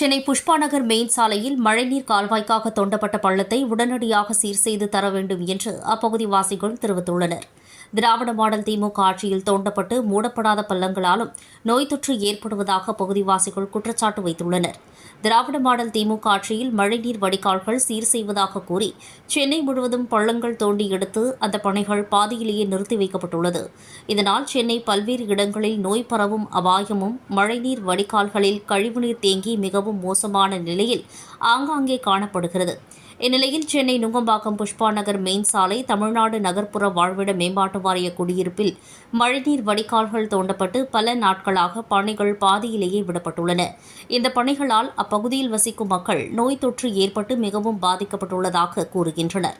Chennai Pushpa Nagar main சாலையில் மழைநீர் கால்வாய்க்காக தோண்டப்பட்ட பள்ளத்தை உடனடியாக சீர் செய்து தர வேண்டும் என்று அப்பகுதி வாசிகள் தெரிவித்துள்ளனர். திராவிட மாடல் திமுக ஆட்சியில் தோண்டப்பட்டு மூடப்படாத பள்ளங்களாலும் நோய் தொற்று ஏற்படுவதாக பகுதிவாசிகள் குற்றச்சாட்டு வைத்துள்ளனர். திராவிட மாடல் திமுக ஆட்சியில் மழைநீர் வடிகால்கள் சீர் செய்வதாக கூறி சென்னை முழுவதும் பள்ளங்கள் தோண்டி எடுத்து அந்த பணிகள் பாதியிலேயே நிறுத்தி வைக்கப்பட்டுள்ளது. இதனால் சென்னை பல்வேறு இடங்களில் நோய் பரவும் அபாயமும் மழைநீர் வடிகால்களில் கழிவுநீர் தேங்கி மிகவும் மோசமான நிலையில் ஆங்காங்கே காணப்படுகிறது. இந்நிலையில் சென்னை நுங்கம்பாக்கம் புஷ்பா நகர் மெயின் சாலை தமிழ்நாடு நகர்ப்புற வாழ்விட மேம்பாட்டு வாரிய குடியிருப்பில் மழைநீர் வடிகால்கள் தோண்டப்பட்டு பல நாட்களாக பணிகள் பாதியிலேயே விடப்பட்டுள்ளன. இந்த பணிகளால் அப்பகுதியில் வசிக்கும் மக்கள் நோய் தொற்று ஏற்பட்டு மிகவும் பாதிக்கப்பட்டுள்ளதாக கூறுகின்றனர்.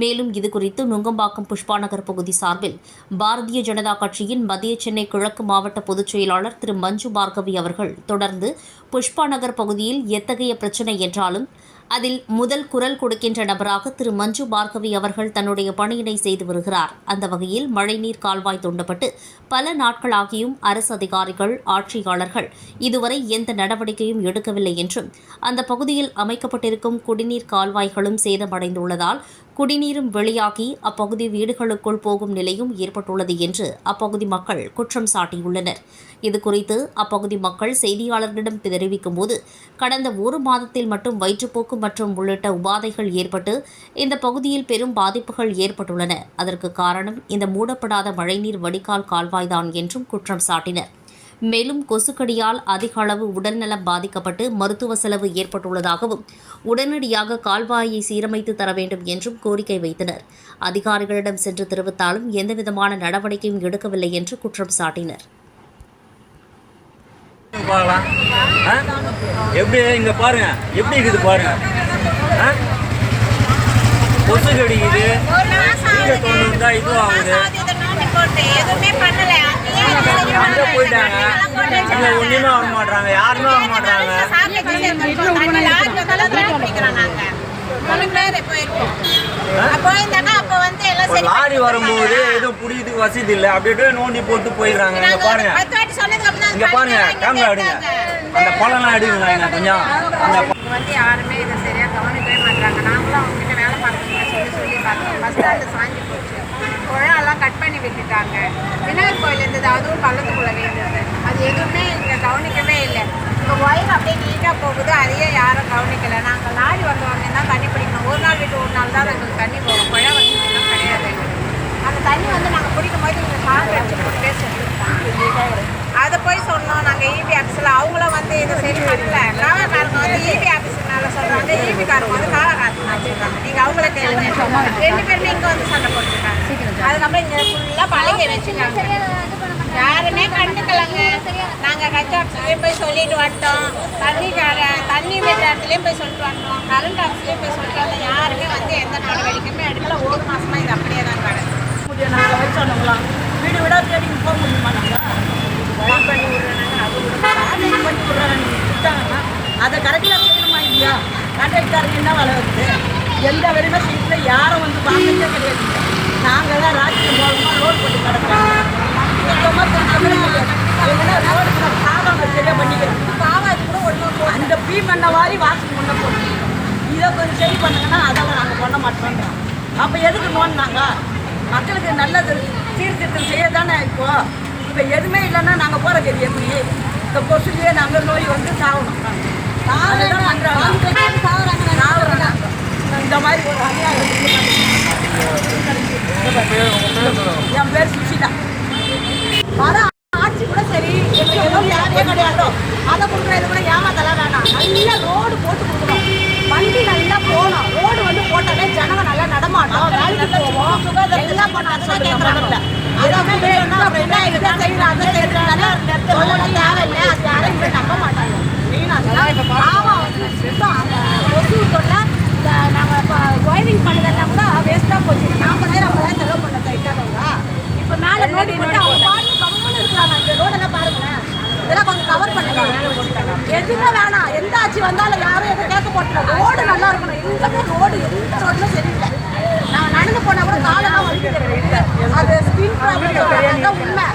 மேலும் இதுகுறித்து நுங்கம்பாக்கம் புஷ்பா நகர் பகுதி சார்பில் பாரதிய ஜனதா கட்சியின் மத்திய சென்னை கிழக்கு மாவட்ட பொதுச் செயலாளர் திரு மஞ்சு பார்கவி அவர்கள் தொடர்ந்து புஷ்பா நகர் பகுதியில் எத்தகைய பிரச்சினை என்றாலும் அதில் முதல் குரல் கொடுக்கின்ற நபராக திரு. மஞ்சு பார்கவி அவர்கள் தன்னுடைய பணியினை செய்து வருகிறார். அந்த வகையில் மழைநீர் கால்வாய் தோண்டப்பட்டு பல நாட்களாகியும் அரசு அதிகாரிகள் ஆட்சியாளர்கள் இதுவரை எந்த நடவடிக்கையும் எடுக்கவில்லை என்றும் அந்த பகுதியில் அமைக்கப்பட்டிருக்கும் குடிநீர் கால்வாய்களும் சேதமடைந்துள்ளதால் குடிநீரும் வெளியாகி அப்பகுதி வீடுகளுக்குள் போகும் நிலையும் ஏற்பட்டுள்ளது என்று அப்பகுதி மக்கள் குற்றம் சாட்டியுள்ளனர். இதுகுறித்து அப்பகுதி மக்கள் செய்தியாளர்களிடம் தெரிவிக்கும்போது கடந்த ஒரு மாதத்தில் மட்டும் வயிற்றுப்போக்கு மற்றும் உள்ளிட்ட உபாதைகள் ஏற்பட்டு இந்த பகுதியில் பெரும் பாதிப்புகள் ஏற்பட்டுள்ளன. அதற்கு காரணம் இந்த மூடப்படாத மழைநீர் வடிகால் கால்வாய்தான் என்றும் குற்றம் சாட்டினர். மேலும் கொசுக்கடியால் அதிக அளவு உடல்நலம் பாதிக்கப்பட்டு மருத்துவ செலவு ஏற்பட்டுள்ளதாகவும் உடனடியாக கால்வாயை சீரமைத்து தர வேண்டும் என்றும் கோரிக்கை வைத்தனர். அதிகாரிகளிடம் சென்று தெரிவித்தாலும் எந்தவிதமான நடவடிக்கையும் எடுக்கவில்லை என்று குற்றம் சாட்டினர். பார்க்கலாம் எப்படி இங்க பாருங்க. எப்படி இருக்குது பாருங்க. கொசு கடிக்குது கீழே அங்கே போயிட்டாங்க. இங்க ஒண்ணுமே வர மாட்டாங்க யாருமே வர மாட்டாங்க போயிருந்தாங்க அப்ப வந்து எல்லாம் ஒரு சரி லாரி வரும்போது எதுவும் புடிக்கிறதுக்கு வசதி இல்லை. அப்படி அப்படியே நோண்டி போட்டு போயிடுறாங்க. இங்க பாருங்க. இங்க பாருங்க. கேமரா எடுங்க. அந்த பழம்லாம் எடுங்க. கொஞ்சம். அந்த வந்து யாருமே அப்படியே நீட்டாக போகுது அதையே யாரும் கவனிக்கலை. நாங்கள் லாரி வந்த உடனே தான் தண்ணி பிடிக்கணும். ஒரு நாள் விட்டு ஒரு நாள் தான் எங்களுக்கு தண்ணி போகும். குழா வசதிலாம் கிடையாது. எங்களுக்கு. அந்த தண்ணி வந்து நாங்கள் பிடிக்கும் போது இங்கே கால் அடிச்சு போட்டு அதை போய் சொன்னோம். நாங்கள் இபி ஆஃபீஸில் அவங்களும் வந்து இதை சரி பண்ணல. காவல்காரங்க வந்து இபி ஆஃபீஸ் மேலே சொல்கிறாங்க இபி காரங்க வந்து காவல்காரங்க வச்சுருக்காங்க நீங்கள் அவங்கள கேளுங்க. ரெண்டு பேருமே இங்கே வந்து சண்டை போட்டுருக்காங்க அதுக்கப்புறம் இங்கே ஃபுல்லாக பழகி வச்சுருக்காங்க யாருமே கண்டுக்கலங்க. அங்கேயும் போய் சொல்லிட்டு வந்துட்டோம் தண்ணி க- தண்ணி விடுற இடத்துலையும் போய் சொல்லிட்டு வந்தோம் கரண்ட் ஆஃபீஸ்லேயும் போய் சொல்லிட்டு வந்தோம் யாருமே வந்து எந்த நடவடிக்கையுமே எடுக்கல. ஒரு மாதமாக இது அப்படியே தான் கிடக்கு முடியும் நாங்கள் வயசானவங்களாம் வீடு விடா தேடி போக முடியுமா நாங்கள் பண்ணி விட்றாங்க அது விடுறாங்க பண்ணி விட்றாங்க விட்டாங்கன்னா அதை கரெக்டாக செய்யணுமா இல்லையா? கான்ட்ராக்டாருக்கு என்ன வளருது எந்த வரையுமே சீட்டில் யாரும் வந்து பார்க்கறதே கிடையாது. நாங்கள் தான் ராஜ்யம் மூலமாக ரோடு போட்டு கிடக்கிறோம். சுத்தமாக தெரிஞ்சவங்களே கிடையாது எங்கன்னா ரோடு பாவம் சரியாக பண்ணிக்கிறோம் பாவம் அது கூட ஒன்றும் அந்த பீ பண்ண வாரி வாசல் முன்ன போட்டு இதை கொஞ்சம் சரி பண்ணுங்கன்னா அதெல்லாம் நாங்கள் பண்ண மாட்டோங்கிறோம் அப்போ எதுக்கு நோண்டினாங்க? மக்களுக்கு நல்லது சீர்திருத்தம் செய்ய தானே இப்போ? இப்போ எதுவுமே இல்லைன்னா நாங்கள் போகிற கதி எப்படி? இந்த கொசுலேயே நாங்கள் நோய் வந்து சாகணும். இந்த மாதிரி ஒரு அநியாயம் என் பேர் சுஷிதா. வர ஆட்சி கூட சரி. எங்க ஏதோ யாரே கிடையாதோ? அதை கொடுக்குறது கூட ஏமாத்தலாம் வேணாம். நல்ல ரோடு போட்டு கொடுக்கணும் வண்டி நல்லா போகணும் ரோடு வந்து போட்டாலே ஜனங்க நல்லா நடமாட்டோம். வேலைக்கு போவோம். எல்லாம் பண்ணாதான் கேட்குறாங்க எதுவுமே வேணும்னா அப்புறம் என்ன இதை செய்யணும் அதை சொல்லணும் தேவையில்லை. அது யாரும் நம்ப மாட்டாங்க. மெயினாக ஆமாம் சுத்தம் அந்த கொசு தொல்லை இந்த நாங்கள் இப்போ ஒயரிங் பண்ணதெல்லாம் கூட வேஸ்ட்டாக போச்சு நாற்பதாயிரம் ஐம்பதாயிரம் செலவு பண்ண தைக்காதவங்க இப்போ மேலே நோடி போட்டு அவங்க பாட்டு கம்முன்னு இருக்கிறாங்க இந்த ரோடெல்லாம் பாருங்களேன் இதெல்லாம் கொஞ்சம் கவர் பண்ணுங்க எதுவுமே வேணாம். எந்த ஆட்சி வந்தாலும் யாரும் எதுவும் கேட்க போட்டல ரோடு நல்லா இருக்கணும். எங்கேயுமே ரோடு எந்த ரோடுமே சரியில்லை. நான் நடந்து போனா கூட காலெல்லாம் வந்து அது ஸ்கின் ப்ராப்ளம் உண்மை.